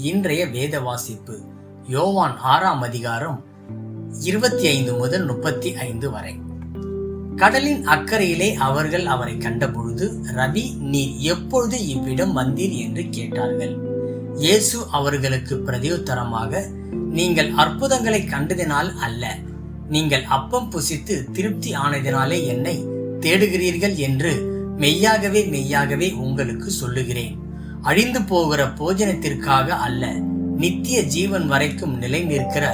இன்றைய வேத வாசிப்பு யோவான் ஆறாம் அதிகாரம் இருபத்தி ஐந்து முதல் முப்பத்தி ஐந்து வரை. கடலின் அக்கறையிலே அவர்கள் அவரை கண்டபொழுது ரவி நீர் எப்பொழுது இவ்விடம் வந்தீர்? என்று கேட்டார்கள். இயேசு அவர்களுக்கு பிரதியுத்தரமாக நீங்கள் அற்புதங்களை கண்டதினால் அல்ல நீங்கள் அப்பம் புசித்து திருப்தி ஆனதினாலே என்னை தேடுகிறீர்கள் என்று மெய்யாகவே மெய்யாகவே உங்களுக்கு சொல்லுகிறேன். அழிந்து போகிற போஜனத்திற்காக அல்ல நித்திய ஜீவன் வரைக்கும் நிலை நிற்கிற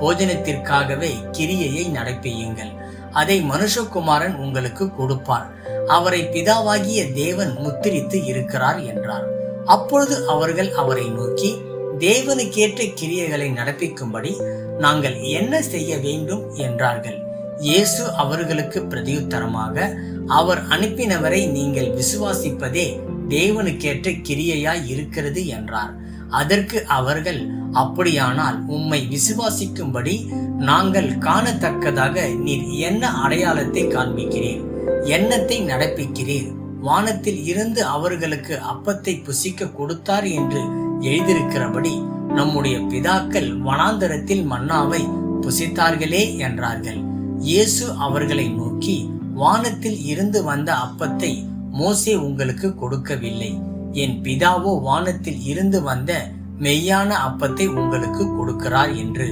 போஜனத்திற்காகவே கிரியையை நடப்பியுங்கள். அதை மனுஷகுமாரன் உங்களுக்கு கொடுப்பார் அவரை பிதாவாகிய தேவன் முத்திரித்து இருக்கிறார் என்றார். அப்பொழுது அவர்கள் அவரை நோக்கி தேவனுக்கேற்ற கிரியைகளை நடப்பிக்கும்படி நாங்கள் என்ன செய்ய வேண்டும்? என்றார்கள். இயேசு அவர்களுக்கு பிரதியுத்தரமாக அவர் அனுப்பினவரை நீங்கள் விசுவாசிப்பதே தேவனுக்கேற்ற கிரியையாய் இருக்கிறது என்றார். அதற்கு அவர்கள் அப்படியானால் உம்மை விசுவாசிக்கும்படி நாங்கள் காணத்தக்கதாக நீர் என்ன அடையாளத்தை காண்பிக்கிறீர்? எண்ணத்தை நடப்பிக்கிறீர்? வானத்தில் இருந்து அவர்களுக்கு அப்பத்தை புசிக்க கொடுத்தார் என்று எழுதியிருக்கிறபடி நம்முடைய பிதாக்கள் வனாந்தரத்தில் மன்னாவை புசித்தார்களே என்றார்கள். இயேசு அவர்களை நோக்கி வானத்தில் இருந்து வந்த அப்பத்தை மோசே உங்களுக்கு கொடுக்கவில்லை. என் பிதாவோ வானத்தில் இருந்து வந்த மெய்யான அப்பத்தை உங்களுக்கு கொடுக்கிறார் என்று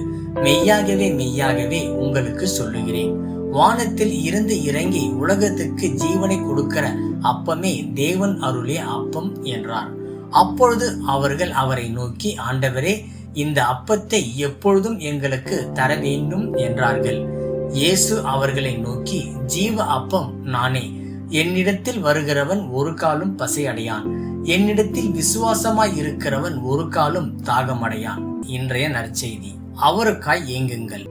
மெய்யாகவே மெய்யாகவே உங்களுக்கு சொல்லுகிறேன். வானத்தில் இருந்து இறங்கி உலகத்துக்கு ஜீவனை கொடுக்கிற அப்பமே தேவன் அருளிய அப்பம் என்றார். அப்பொழுது அவர்கள் அவரை நோக்கி ஆண்டவரே இந்த அப்பத்தை எப்பொழுதும் எங்களுக்கு தர வேண்டும் என்றார்கள். இயேசு அவர்களை நோக்கி ஜீவ அப்பம் நானே என்னிடத்தில் வருகிறவன் ஒரு காலும் பசையடையான். என்னிடத்தில் விசுவாசமாய் இருக்கிறவன் ஒரு காலும் தாகமடையான். இன்றைய நற்செய்தி அவருக்காய் ஏங்குங்கள்.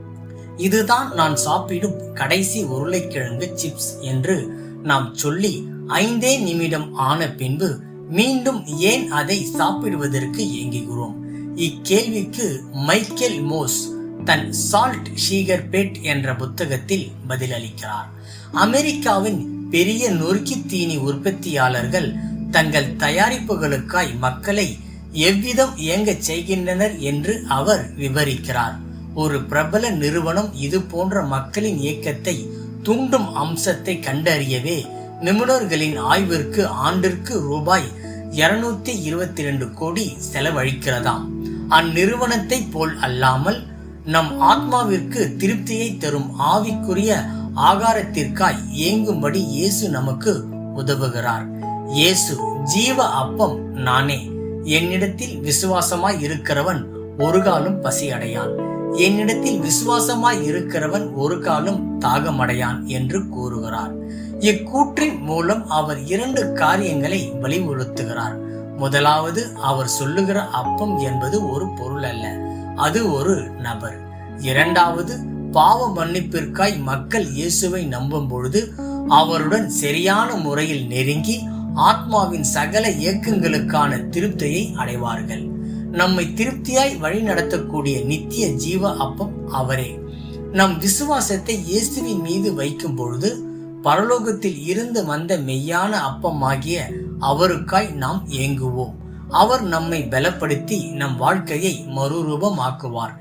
இதுதான் நான் சாப்பிடும் கடைசி உருளைக்கிழங்கு சிப்ஸ் என்று நாம் சொல்லி ஐந்தே நிமிடம் ஆன பின்பு மீண்டும் ஏன் அதை சாப்பிடுவதற்கு ஏங்குகிறோம்? இக்கேள்விக்கு மைக்கேல் மோஸ் தன் சால்ட் ஷீகர் பேட் என்ற புத்தகத்தில் பதிலளிக்கிறார். அமெரிக்காவின் பெரிய நொறுக்கி தீனி உற்பத்தியாளர்கள் தங்கள் தயாரிப்புகளுக்காய் மக்களை எவ்விதம் இயங்கச் செய்கின்றனர் என்று அவர் விவரிக்கிறார். ஒரு பிரபல நிறுவனம் இது போன்ற மக்களின் இயக்கத்தை தூண்டும் அம்சத்தை கண்டறியவே நிபுணர்களின் ஆய்விற்கு ஆண்டிற்கு ரூபாய் இருநூத்தி இருபத்தி ரெண்டு கோடி செலவழிக்கிறதாம். அந்நிறுவனத்தை போல் அல்லாமல் நம் ஆத்மாவிற்கு திருப்தியை தரும் ஆவிக்குரிய ஆகாரத்திற்காய் ஏங்கும்படி இயேசு நமக்கு உதவுகிறார். இயேசு ஜீவ அப்பம் நானே. என்னிடத்தில் விசுவாசமாய் இருக்கிறவன் ஒரு காலம் பசி அடையான். என்னிடத்தில் விசுவாசமாய் இருக்கிறவன் ஒரு காலம் தாகமடையான் என்று கூறுகிறார். இக்கூற்றின் மூலம் அவர் இரண்டு காரியங்களை வலியுறுத்துகிறார். முதலாவது அவர் சொல்லுகிற அப்பம் என்பது ஒரு பொருள் அல்ல அது ஒரு நபர். இரண்டாவது பாவ மன்னிப்பிற்காய் மக்கள் இயேசுவை நம்பும் பொழுது அவருடன் சரியான முறையில் நெருங்கி ஆத்மாவின் சகல இயக்கங்களுக்கான திருப்தியை அடைவார்கள். நம்மை திருப்தியாய் வழி நடத்தக்கூடிய நித்திய ஜீவ அப்பம் அவரே. நம் விசுவாசத்தை இயேசுவின் மீது வைக்கும் பொழுது பரலோகத்தில் இருந்து வந்த மெய்யான அப்பமாகிய அவருக்காய் நாம் ஏங்குவோம். அவர் நம்மை பலப்படுத்தி நம் வாழ்க்கையை மறுரூபமாக்குவார்.